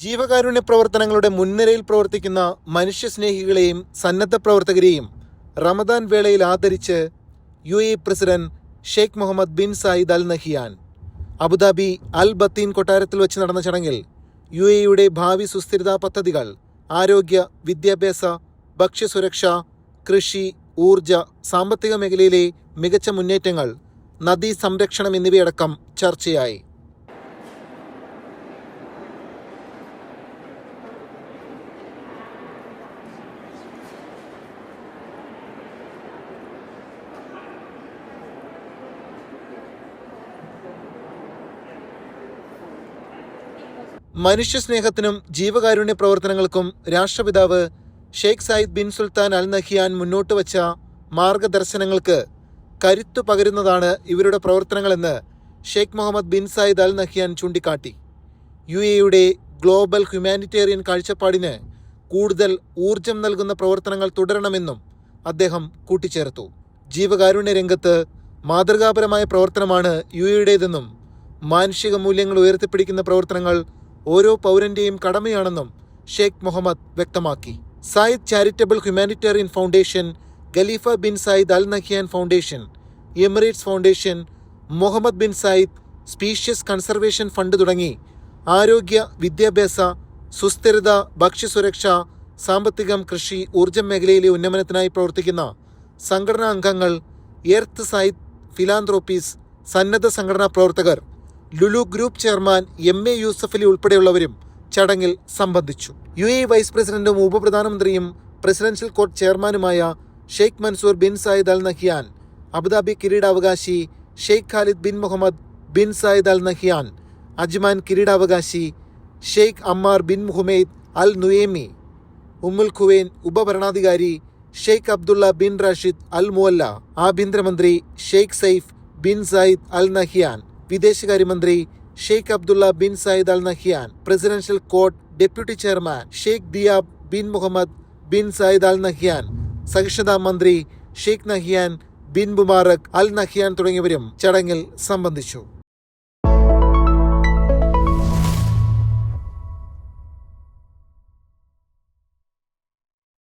ജീവകാരുണ്യ പ്രവർത്തനങ്ങളുടെ മുൻനിരയിൽ പ്രവർത്തിക്കുന്ന മനുഷ്യസ്നേഹികളെയും സന്നദ്ധ പ്രവർത്തകരെയും റമദാൻ വേളയിൽ ആദരിച്ച് U A president Sheikh Mohammed bin Zayed Al Nahyan. Abu Dhabi Al Bateen കൊട്ടാരത്തിൽ വെച്ച് നടന്ന ചടങ്ങിൽ യു എയുടെ ഭാവി സുസ്ഥിരതാ പദ്ധതികൾ ആരോഗ്യ വിദ്യാഭ്യാസ ഭക്ഷ്യസുരക്ഷ കൃഷി ഊർജ സാമ്പത്തിക മേഖലയിലെ മികച്ച മുന്നേറ്റങ്ങൾ നദീ സംരക്ഷണം എന്നിവയടക്കം ചർച്ചയായി. മനുഷ്യസ്നേഹത്തിനും ജീവകാരുണ്യ പ്രവർത്തനങ്ങൾക്കും രാഷ്ട്രപിതാവ് Sheikh Zayed bin Sultan Al Nahyan മുന്നോട്ട് വച്ച മാർഗദർശനങ്ങൾക്ക് കരുത്തു പകരുന്നതാണ് ഇവരുടെ പ്രവർത്തനങ്ങളെന്ന് Sheikh Mohammed bin Zayed Al Nahyan ചൂണ്ടിക്കാട്ടി. യു എയുടെ ഗ്ലോബൽ ഹ്യൂമാനിറ്റേറിയൻ കാഴ്ചപ്പാടിന് കൂടുതൽ ഊർജം നൽകുന്ന പ്രവർത്തനങ്ങൾ തുടരണമെന്നും അദ്ദേഹം കൂട്ടിച്ചേർത്തു. ജീവകാരുണ്യ രംഗത്ത് മാതൃകാപരമായ പ്രവർത്തനമാണ് യു എയുടേതെന്നും മാനുഷിക മൂല്യങ്ങൾ ഉയർത്തിപ്പിടിക്കുന്ന പ്രവർത്തനങ്ങൾ ഓരോ പൗരന്റെയും കടമയാണെന്നും ഷെയ്ഖ് മുഹമ്മദ് വ്യക്തമാക്കി. Zayed charitable humanitarian foundation Khalifa bin Zayed Al Nahyan foundation Emirates foundation Mohammed bin Zayed species conservation fund തുടങ്ങി. ആരോഗ്യ വിദ്യാഭ്യാസ സുസ്ഥിരത ഭക്ഷ്യസുരക്ഷ സാമ്പത്തികം കൃഷി ഊർജം മേഖലയിലെ ഉന്നമനത്തിനായി പ്രവർത്തിക്കുന്ന സംഘടനാ അംഗങ്ങൾ എർത്ത് സായിദ് ഫിലാന്ത്രോപ്പീസ് സന്നദ്ധ സംഘടനാ പ്രവർത്തകർ Lulu group chairman M A Yusuffali ഉൾപ്പെടെയുള്ളവരും ചടങ്ങിൽ സംബന്ധിച്ചു. യു എ വൈസ് പ്രസിഡന്റും ഉപപ്രധാനമന്ത്രിയും പ്രസിഡൻഷ്യൽ കോർട്ട് ചെയർമാനുമായ Sheikh Mansour bin Zayed Al Nahyan Abu Dhabi കിരീടാവകാശി Sheikh Khalid bin Mohammed bin Zayed Al Nahyan Ajman കിരീടാവകാശി Sheikh Ammar bin Mohammed Al Nuaimi Umm al Quwain ഉപഭരണാധികാരി Sheikh Abdullah bin Rashid Al Mualla ആഭ്യന്തരമന്ത്രി Sheikh Saif bin Zayed Al Nahyan വിദേശകാര്യമന്ത്രി Sheikh Abdullah bin Zayed Al Nahyan presidential court deputy chairman Sheikh Theyab bin Mohammed bin Zayed Al Nahyan സഹിഷ്ണുതാ മന്ത്രി Sheikh Nahyan bin Mubarak Al Nahyan തുടങ്ങിയവരും ചടങ്ങിൽ സംബന്ധിച്ചു.